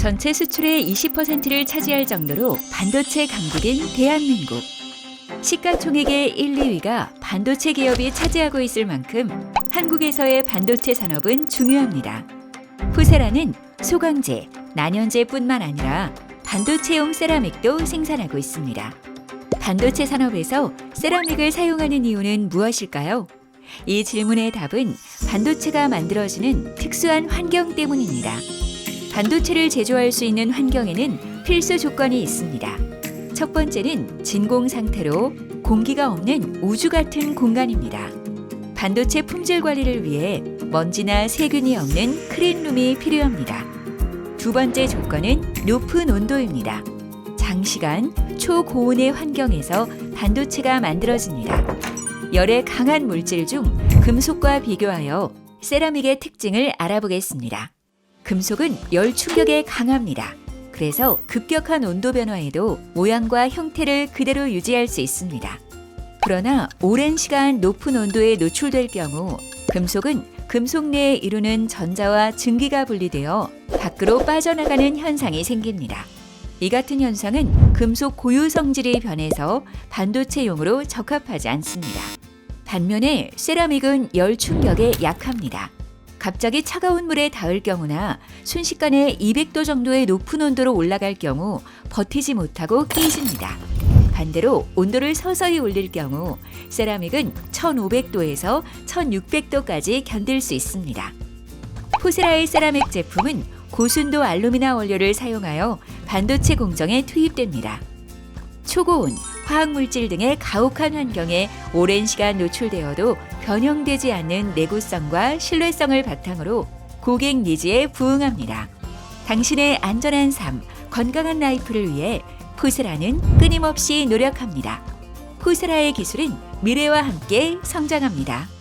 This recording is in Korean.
전체 수출의 20%를 차지할 정도로 반도체 강국인 대한민국. 시가총액의 1, 2위가 반도체 기업이 차지하고 있을 만큼 한국에서의 반도체 산업은 중요합니다. 푸세라는 소강제, 난연제뿐만 아니라 반도체용 세라믹도 생산하고 있습니다. 반도체 산업에서 세라믹을 사용하는 이유는 무엇일까요? 이 질문의 답은 반도체가 만들어지는 특수한 환경 때문입니다. 반도체를 제조할 수 있는 환경에는 필수 조건이 있습니다. 첫 번째는 진공 상태로 공기가 없는 우주 같은 공간입니다. 반도체 품질 관리를 위해 먼지나 세균이 없는 클린룸이 필요합니다. 두 번째 조건은 높은 온도입니다. 장시간 초고온의 환경에서 반도체가 만들어집니다. 열에 강한 물질 중 금속과 비교하여 세라믹의 특징을 알아보겠습니다. 금속은 열 충격에 강합니다. 그래서 급격한 온도 변화에도 모양과 형태를 그대로 유지할 수 있습니다. 그러나 오랜 시간 높은 온도에 노출될 경우 금속은 금속 내에 이루는 전자와 증기가 분리되어 밖으로 빠져나가는 현상이 생깁니다. 이 같은 현상은 금속 고유 성질이 변해서 반도체용으로 적합하지 않습니다. 반면에 세라믹은 열 충격에 약합니다. 갑자기 차가운 물에 닿을 경우나 순식간에 200도 정도의 높은 온도로 올라갈 경우 버티지 못하고 깨집니다. 반대로 온도를 서서히 올릴 경우 세라믹은 1500도에서 1600도까지 견딜 수 있습니다. 포세라의 세라믹 제품은 고순도 알루미나 원료를 사용하여 반도체 공정에 투입됩니다. 초고온, 화학물질 등의 가혹한 환경에 오랜 시간 노출되어도 변형되지 않는 내구성과 신뢰성을 바탕으로 고객 니즈에 부응합니다. 당신의 안전한 삶, 건강한 라이프를 위해 푸스라는 끊임없이 노력합니다. 푸스라의 기술은 미래와 함께 성장합니다.